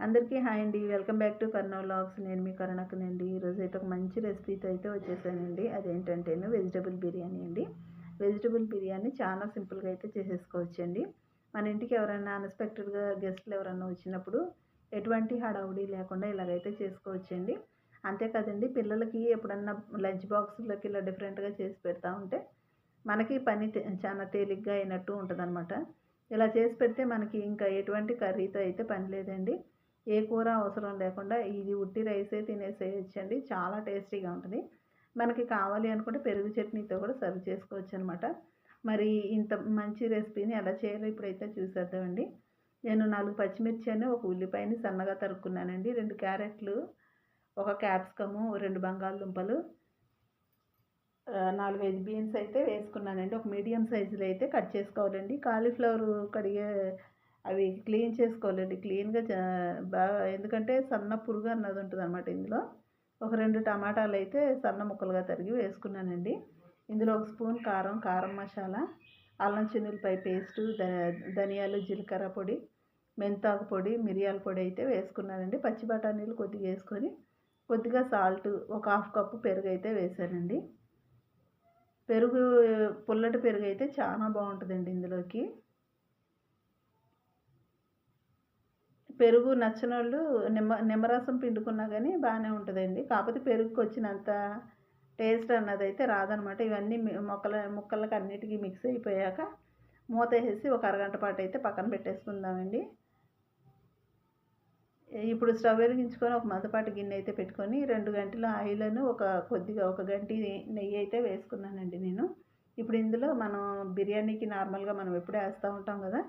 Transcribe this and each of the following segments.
అందరికీ హాయ్ అండి. Welcome back to Karna vlogs. నేను మీ కరుణకునండి ఈరోజు అయితే ఒక మంచి రెసిపీతో అయితే వచ్చేసానండి. అదేంటంటేను వెజిటబుల్ బిర్యానీ అండి. వెజిటబుల్ బిర్యానీ చాలా సింపుల్గా అయితే చేసేసుకోవచ్చండి. మన ఇంటికి ఎవరైనా అన్ఎక్స్పెక్టెడ్గా గెస్ట్లు ఎవరైనా వచ్చినప్పుడు ఎటువంటి హడావుడి లేకుండా ఇలాగైతే చేసుకోవచ్చండి. అంతేకాదండి పిల్లలకి ఎప్పుడన్నా లంచ్ బాక్స్లోకి ఇలా డిఫరెంట్గా చేసి పెడతా ఉంటే మనకి పని తే- చాలా తేలిగ్గా అయినట్టు ఉంటుందన్నమాట. ఇలా చేసి పెడితే మనకి ఇంకా ఎటువంటి కర్రీతో అయితే పని లేదండి. ఏ కూర అవసరం లేకుండా ఇది ఉట్టి రైసే తినేసేయచ్చండి. చాలా టేస్టీగా ఉంటుంది. మనకి కావాలి అనుకుంటే పెరుగు చట్నీతో కూడా సర్వ్ చేసుకోవచ్చు అనమాట మరి ఇంత మంచి రెసిపీని ఎలా చేయాలో ఇప్పుడైతే చూసేద్దామండి. నేను నాలుగు పచ్చిమిర్చి అని ఒక ఉల్లిపాయని సన్నగా తరుక్కున్నానండి. రెండు క్యారెట్లు ఒక క్యాప్సికము రెండు బంగాళదుంపలు నాలుగైదు బీన్స్ అయితే వేసుకున్నానండి. ఒక మీడియం సైజులో అయితే కట్ చేసుకోవాలండి. కాలీఫ్లవర్ కడిగే అవి క్లీన్ చేసుకోవాలండి. క్లీన్గా బాగా ఎందుకంటే సన్న పురుగు అన్నది ఉంటుంది అనమాట ఇందులో. ఒక రెండు టమాటాలు అయితే సన్న ముక్కలుగా తరిగి వేసుకున్నానండి. ఇందులో ఒక స్పూన్ కారం కారం మసాలా అల్లం చిన్నులపై పేస్టు ధనియాలు జీలకర్ర పొడి మెంతాకు పొడి మిరియాల పొడి అయితే వేసుకున్నానండి. పచ్చి బఠానీలు కొద్దిగా వేసుకొని కొద్దిగా సాల్ట్ ఒక హాఫ్ కప్పు పెరుగు అయితే వేసానండి. పెరుగు పుల్లటి పెరుగు అయితే చాలా బాగుంటుందండి ఇందులోకి. పెరుగు నచ్చిన వాళ్ళు నిమ్మ నిమ్మరసం పిండుకున్నా కానీ బాగానే ఉంటుందండి. కాకపోతే పెరుగుకి వచ్చినంత టేస్ట్ అన్నది అయితే రాదనమాట. ఇవన్నీ మొక్కల ముక్కలకు అన్నిటికీ మిక్స్ అయిపోయాక మూత వేసి ఒక అరగంట పాటు అయితే పక్కన పెట్టేసుకుందామండి. ఇప్పుడు స్టవ్ వెలిగించుకొని ఒక మందపాటి గిన్నె అయితే పెట్టుకొని రెండు గంటల ఆయిల్ను ఒక కొద్దిగా ఒక గంటి నెయ్యి అయితే వేసుకున్నానండి నేను. ఇప్పుడు ఇందులో మనం బిర్యానీకి నార్మల్గా మనం ఎప్పుడు వేస్తూ ఉంటాం కదా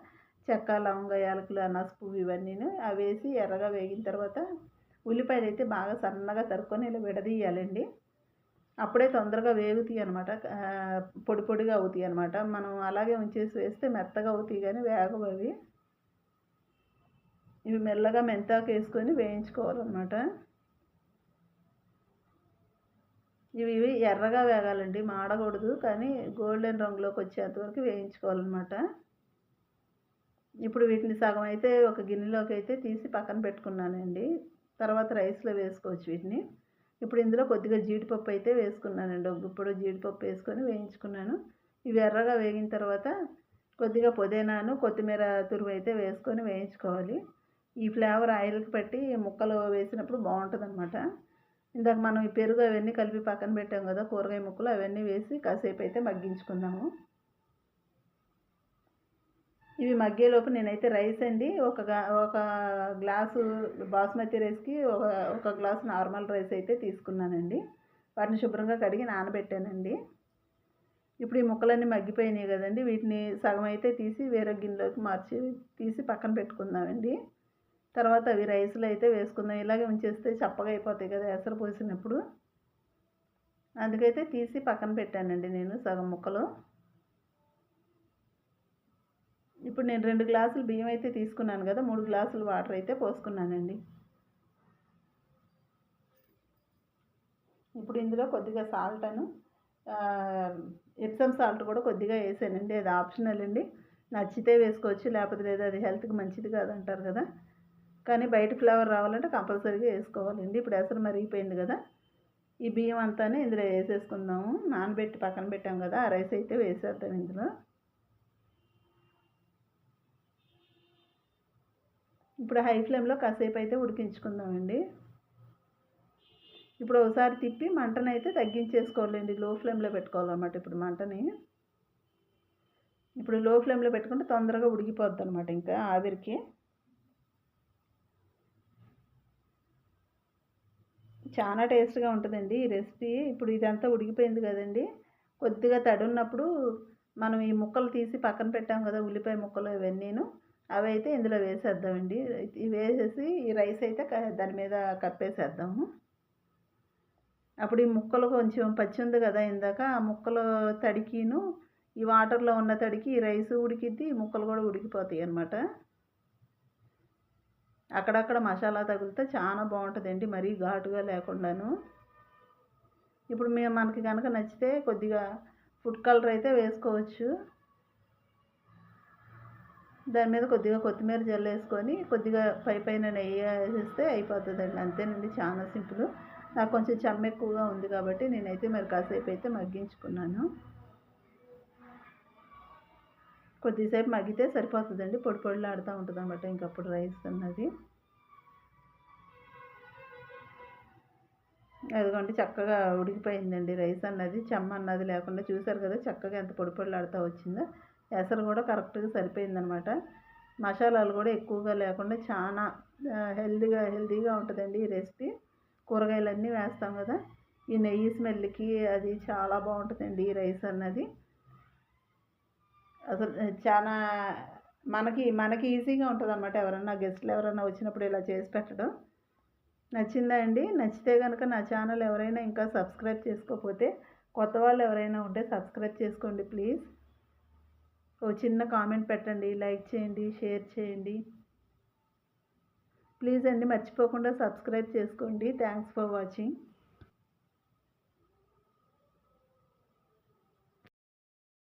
చెక్క లవంగ యాలకులు అనాస పువ్వు అవి వేసి ఎర్రగా వేగిన తర్వాత ఉల్లిపాయలు అయితే బాగా సన్నగా తరుక్కొని ఇలా విడదీయాలండి. అప్పుడే తొందరగా వేగుతాయి అనమాట పొడి పొడిగా అవుతాయి అనమాట మనం అలాగే ఉంచేసి వేస్తే మెత్తగా అవుతాయి కానీ వేగవు అవి. ఇవి మెల్లగా మెంతాకు వేసుకొని వేయించుకోవాలన్నమాట. ఇవి ఇవి ఎర్రగా వేగాలండి. మాడకూడదు కానీ గోల్డెన్ రంగులోకి వచ్చేంతవరకు వేయించుకోవాలన్నమాట. ఇప్పుడు వీటిని సగం అయితే ఒక గిన్నెలోకి అయితే తీసి పక్కన పెట్టుకున్నానండి. తర్వాత రైస్లో వేసుకోవచ్చు వీటిని. ఇప్పుడు ఇందులో కొద్దిగా జీడిపప్పు అయితే వేసుకున్నానండి. ఒక గుప్పుడు జీడిపప్పు వేసుకొని వేయించుకున్నాను. ఇవి ఎర్రగా వేగిన తర్వాత కొద్దిగా పుదీనాను కొత్తిమీర తురుము అయితే వేసుకొని వేయించుకోవాలి. ఈ ఫ్లేవర్ ఆయిల్కి పెట్టి ముక్కలు వేసినప్పుడు బాగుంటుంది అనమాట ఇందాక మనం ఈ పెరుగు అవన్నీ కలిపి పక్కన పెట్టాం కదా కూరగాయ ముక్కలు అవన్నీ వేసి కాసేపు అయితే మగ్గించుకుందాము. ఇవి మగ్గేలోపు నేనైతే రైస్ అండి. ఒక ఒక గ్లాసు బాస్మతి రైస్కి ఒక ఒక గ్లాస్ నార్మల్ రైస్ అయితే తీసుకున్నానండి. వాటిని శుభ్రంగా కడిగి నానబెట్టానండి. ఇప్పుడు ఈ ముక్కలన్నీ మగ్గిపోయినాయి కదండి. వీటిని సగం అయితే తీసి వేరే గిన్నెలోకి మార్చి తీసి పక్కన పెట్టుకుందామండి. తర్వాత అవి రైస్లో అయితే వేసుకుందాం. ఇలాగే ఉంచేస్తే చప్పగా అయిపోతాయి కదా ఎసరు పోసినప్పుడు. అందుకైతే తీసి పక్కన పెట్టానండి నేను సగం ముక్కలు. ఇప్పుడు నేను రెండు గ్లాసులు బియ్యం అయితే తీసుకున్నాను కదా మూడు గ్లాసులు వాటర్ అయితే పోసుకున్నానండి. ఇప్పుడు ఇందులో కొద్దిగా సాల్ట్ అను ఎప్సమ్ సాల్ట్ కూడా కొద్దిగా వేసానండి. అది ఆప్షనల్ అండి. నచ్చితే వేసుకోవచ్చు లేకపోతే లేదు అది హెల్త్కి మంచిది కాదంటారు కదా. కానీ బయట ఫ్లేవర్ రావాలంటే కంపల్సరీగా వేసుకోవాలండి. ఇప్పుడు ఎసరు మరిగిపోయింది కదా. ఈ బియ్యం అంతానే ఇందులో వేసేసుకుందాము. నానబెట్టి పక్కన పెట్టాం కదా ఆ రైస్ అయితే వేసేద్దాం ఇందులో. ఇప్పుడు హై ఫ్లేమ్లో కాసేపు అయితే ఉడికించుకుందామండి. ఇప్పుడు ఒకసారి తిప్పి మంటను అయితే తగ్గించేసుకోవాలండి. లో ఫ్లేమ్లో పెట్టుకోవాలన్నమాట ఇప్పుడు మంటని. ఇప్పుడు లో ఫ్లేమ్లో పెట్టుకుంటే తొందరగా ఉడికిపోద్ది అనమాట ఇంకా ఆవిరికి. చాలా టేస్ట్గా ఉంటుందండి ఈ రెసిపీ. ఇప్పుడు ఇదంతా ఉడికిపోయింది కదండి. కొద్దిగా తడి ఉన్నప్పుడు మనం ఈ ముక్కలు తీసి పక్కన పెట్టాం కదా ఉల్లిపాయ ముక్కలు ఇవన్నీను. అవి అయితే ఇందులో వేసేద్దామండి. ఇవి వేసేసి ఈ రైస్ అయితే దాని మీద కప్పేసేద్దాము. అప్పుడు ఈ ముక్కలు కొంచెం పచ్చి ఉంది కదా ఇందాక ఆ ముక్కలు తడికిను ఈ వాటర్లో ఉన్న తడికి ఈ రైస్ ఉడికిద్ది ఈ ముక్కలు కూడా ఉడికిపోతాయి అన్నమాట. అక్కడక్కడ మసాలా తగిలితే చాలా బాగుంటుందండి మరీ ఘాటుగా లేకుండాను. ఇప్పుడు మేము మనకి కనుక నచ్చితే కొద్దిగా ఫుడ్ కలర్ అయితే వేసుకోవచ్చు. దాని మీద కొద్దిగా కొత్తిమీర జల్లేసుకొని కొద్దిగా పై పైన నెయ్యి వేసేస్తే అయిపోతుందండి. అంతేనండి చాలా సింపుల్. నాకు కొంచెం చెమ్మ ఎక్కువగా ఉంది కాబట్టి నేనైతే మరి కాసేపు అయితే మగ్గించుకున్నాను. కొద్దిసేపు మగ్గితే సరిపోతుందండి. పొడి పొడిలాడుతూ ఉంటుంది అనమాట ఇంకప్పుడు రైస్ అన్నది. అదిగోండి చక్కగా ఉడికిపోయిందండి రైస్ అన్నది. చెమ్మ అన్నది లేకుండా చూసారు కదా చక్కగా ఎంత పొడి పొడిలాడుతూ వచ్చిందో. ఎసరు కూడా కరెక్ట్గా సరిపోయిందనమాట. మసాలాలు కూడా ఎక్కువగా లేకుండా చాలా హెల్దీగా హెల్దీగా ఉంటుందండి ఈ రెసిపీ. కూరగాయలన్నీ వేస్తాం కదా ఈ నెయ్యి స్మెల్కి అది చాలా బాగుంటుందండి ఈ రైస్ అన్నది. అసలు చాలా మనకి మనకి ఈజీగా ఉంటుంది అనమాట ఎవరన్నా గెస్ట్లు ఎవరన్నా వచ్చినప్పుడు ఇలా చేసి పెట్టడం. నచ్చిందా అండి? నచ్చితే కనుక నా ఛానల్ ఎవరైనా ఇంకా సబ్స్క్రైబ్ చేసుకోకపోతే కొత్త వాళ్ళు ఎవరైనా ఉంటే సబ్స్క్రైబ్ చేసుకోండి ప్లీజ్. ఓ చిన్న కామెంట్ పెట్టండి లైక్ చేయండి షేర్ చేయండి. ప్లీజ్ అండి మర్చిపోకుండా సబ్స్క్రైబ్ చేసుకోండి. Thanks for watching